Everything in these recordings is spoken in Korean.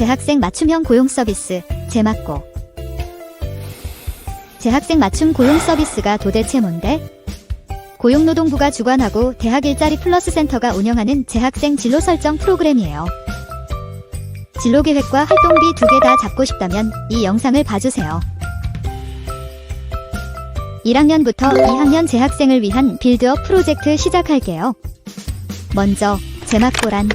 재학생 맞춤형 고용 서비스, 재맞고. 재학생 맞춤 고용 서비스가 도대체 뭔데? 고용노동부가 주관하고 대학 일자리 플러스 센터가 운영하는 재학생 진로 설정 프로그램이에요. 진로 계획과 활동비 두 개 다 잡고 싶다면 이 영상을 봐주세요. 1학년부터 2학년 재학생을 위한 빌드업 프로젝트 시작할게요. 먼저 제막고란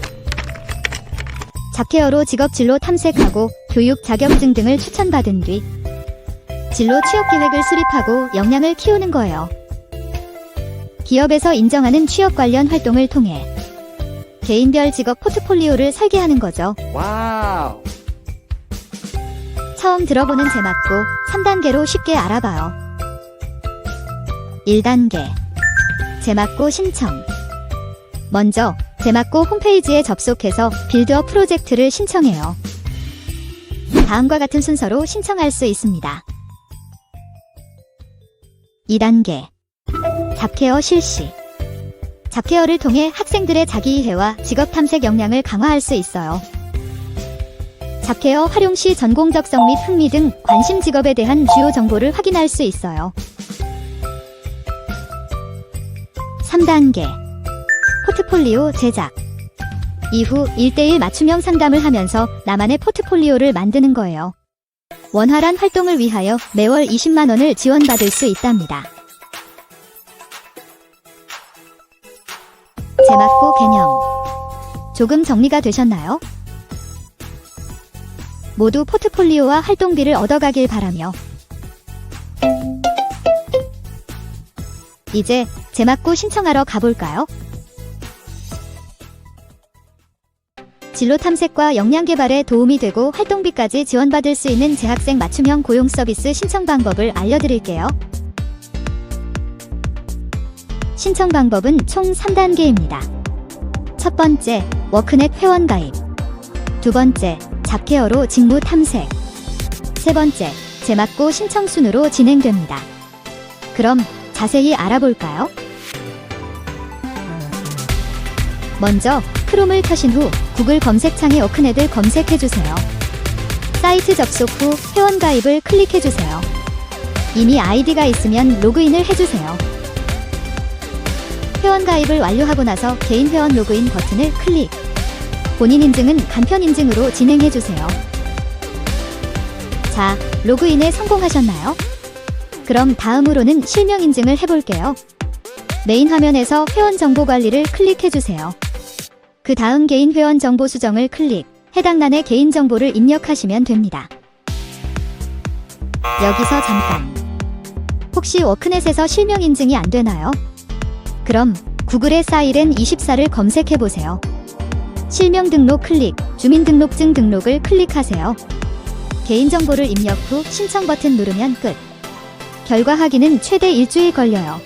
잡케어로 직업 진로 탐색하고 교육 자격증 등을 추천받은 뒤 진로 취업 계획을 수립하고 역량을 키우는 거예요. 기업에서 인정하는 취업 관련 활동을 통해 개인별 직업 포트폴리오를 설계하는 거죠. 와우. 처음 들어보는 제맞고 3단계로 쉽게 알아봐요. 1단계 제맞고 신청 먼저 제맞고 홈페이지에 접속해서 빌드업 프로젝트를 신청해요. 다음과 같은 순서로 신청할 수 있습니다. 2단계 잡케어 실시 잡케어를 통해 학생들의 자기 이해와 직업 탐색 역량을 강화할 수 있어요. 잡케어 활용 시 전공 적성 및 흥미 등 관심 직업에 대한 주요 정보를 확인할 수 있어요. 3단계 포트폴리오 제작 이후 1대1 맞춤형 상담을 하면서 나만의 포트폴리오를 만드는 거예요. 원활한 활동을 위하여 매월 20만원을 지원받을 수 있답니다. 제맞고 개념 조금 정리가 되셨나요? 모두 포트폴리오와 활동비를 얻어가길 바라며 이제 제맞고 신청하러 가볼까요? 진로 탐색과 역량 개발에 도움이 되고 활동비까지 지원받을 수 있는 재학생 맞춤형 고용 서비스 신청 방법을 알려드릴게요. 신청 방법은 총 3단계입니다. 첫 번째, 워크넷 회원 가입. 두 번째, 잡케어로 직무 탐색. 세 번째, 제맞고 신청 순으로 진행됩니다. 그럼 자세히 알아볼까요? 먼저 크롬을 켜신 후 구글 검색창에 워크넷을 검색해주세요. 사이트 접속 후 회원 가입을 클릭해주세요. 이미 아이디가 있으면 로그인을 해주세요. 회원 가입을 완료하고 나서 개인 회원 로그인 버튼을 클릭. 본인 인증은 간편 인증으로 진행해주세요. 자, 로그인에 성공하셨나요? 그럼 다음으로는 실명 인증을 해볼게요. 메인 화면에서 회원 정보 관리를 클릭해주세요. 그 다음 개인 회원 정보 수정을 클릭, 해당 란에 개인 정보를 입력하시면 됩니다. 여기서 잠깐. 혹시 워크넷에서 실명 인증이 안 되나요? 그럼 구글의 사이렌 24를 검색해 보세요. 실명 등록 클릭, 주민등록증 등록을 클릭하세요. 개인정보를 입력 후 신청 버튼 누르면 끝. 결과 확인은 최대 일주일 걸려요.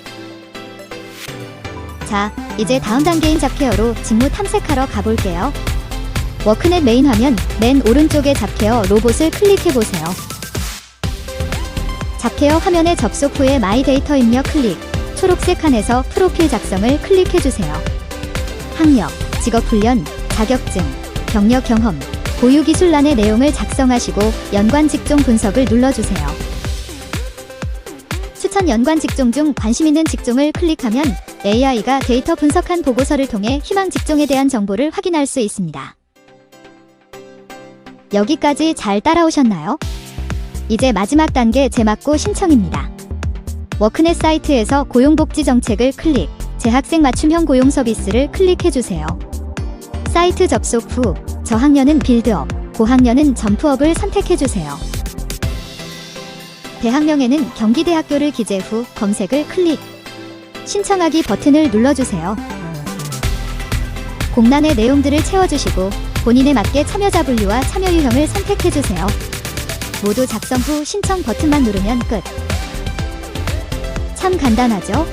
자, 이제 다음 단계인 잡케어로 직무 탐색하러 가볼게요. 워크넷 메인 화면 맨 오른쪽에 잡케어 로봇을 클릭해보세요. 잡케어 화면에 접속 후에 마이 데이터 입력 클릭, 초록색 칸에서 프로필 작성을 클릭해주세요. 학력, 직업 훈련, 자격증, 경력 경험, 보유 기술란의 내용을 작성하시고 연관 직종 분석을 눌러주세요. 추천 연관 직종 중 관심 있는 직종을 클릭하면 AI가 데이터 분석한 보고서를 통해 희망 직종에 대한 정보를 확인할 수 있습니다. 여기까지 잘 따라오셨나요? 이제 마지막 단계 제맞고 신청입니다. 워크넷 사이트에서 고용복지 정책을 클릭, 재학생 맞춤형 고용 서비스를 클릭해주세요. 사이트 접속 후 저학년은 빌드업, 고학년은 점프업을 선택해주세요. 대학명에는 경기대학교를 기재 후 검색을 클릭. 신청하기 버튼을 눌러주세요. 공란의 내용들을 채워주시고 본인에 맞게 참여자 분류와 참여 유형을 선택해주세요. 모두 작성 후 신청 버튼만 누르면 끝. 참 간단하죠?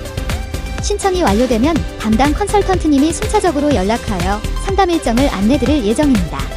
신청이 완료되면 담당 컨설턴트님이 순차적으로 연락하여 상담 일정을 안내드릴 예정입니다.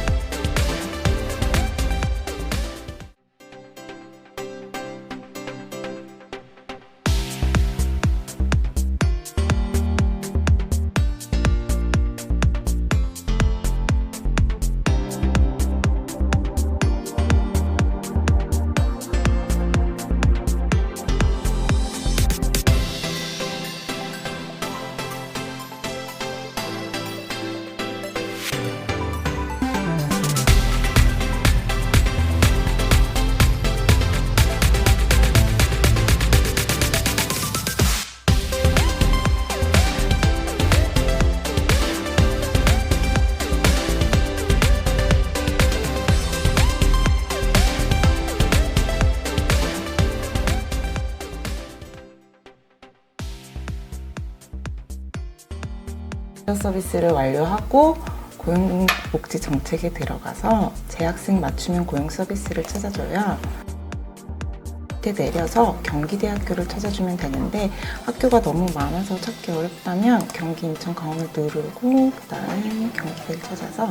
서비스를 완료하고 고용복지 정책에 들어가서 재학생 맞춤형 고용 서비스를 찾아줘요. 밑에 내려서 경기대학교를 찾아주면 되는데 학교가 너무 많아서 찾기 어렵다면 경기, 인천, 강원을 누르고 그 다음에 경기대를 찾아서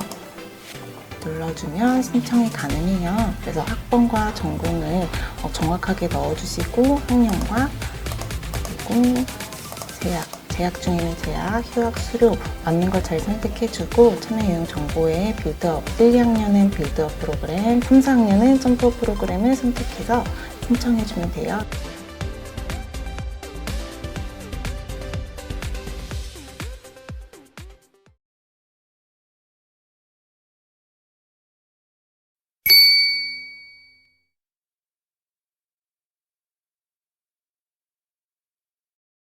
눌러주면 신청이 가능해요. 그래서 학번과 전공을 어, 정확하게 넣어주시고 학년과 그리고 재학, 재학 중에는 재학, 휴학, 수료 맞는 걸 잘 선택해주고 참여 유형 정보에 빌드업 1, 2학년은 빌드업 프로그램, 3, 4학년은 점프 프로그램을 선택해서 신청해주면 돼요.